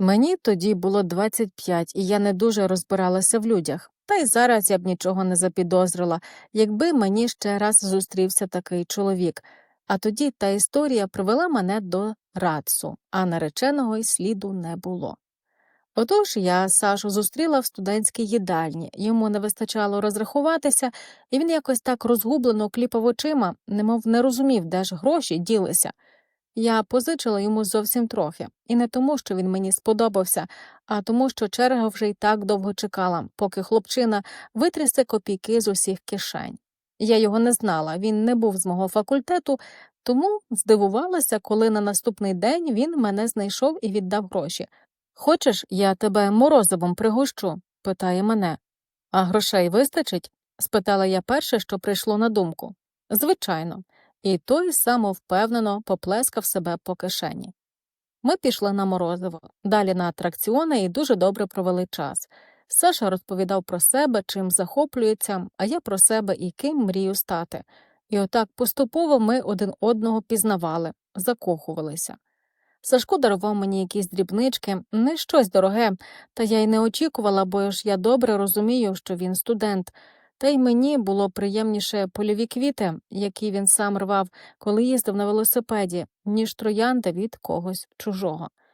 Мені тоді було 25, і я не дуже розбиралася в людях. Та й зараз я б нічого не запідозрила, якби мені ще раз зустрівся такий чоловік. А тоді та історія привела мене до Рацу, а нареченого й сліду не було. Отож я Сашу зустріла в студентській їдальні, йому не вистачало розрахуватися, і він якось так розгублено кліпав очима, немов не розумів, де ж гроші ділися. Я позичила йому зовсім трохи, і не тому, що він мені сподобався, а тому, що черга вже й так довго чекала, поки хлопчина витрясе копійки з усіх кишень. Я його не знала, він не був з мого факультету, тому здивувалася, коли на наступний день він мене знайшов і віддав гроші. Хочеш, я тебе морозивом пригощу? питає мене. А грошей вистачить? спитала я перше, що прийшло на думку. Звичайно, і той самовпевнено поплескав себе по кишені. Ми пішли на морозиво, далі на атракціони і дуже добре провели час. Саша розповідав про себе, чим захоплюється, а я про себе і ким мрію стати. І отак поступово ми один одного пізнавали, закохувалися. Сашко дарував мені якісь дрібнички, не щось дороге, та я й не очікувала, бо ж я добре розумію, що він студент. Та й мені було приємніше польові квіти, які він сам рвав, коли їздив на велосипеді, ніж троянда від когось чужого.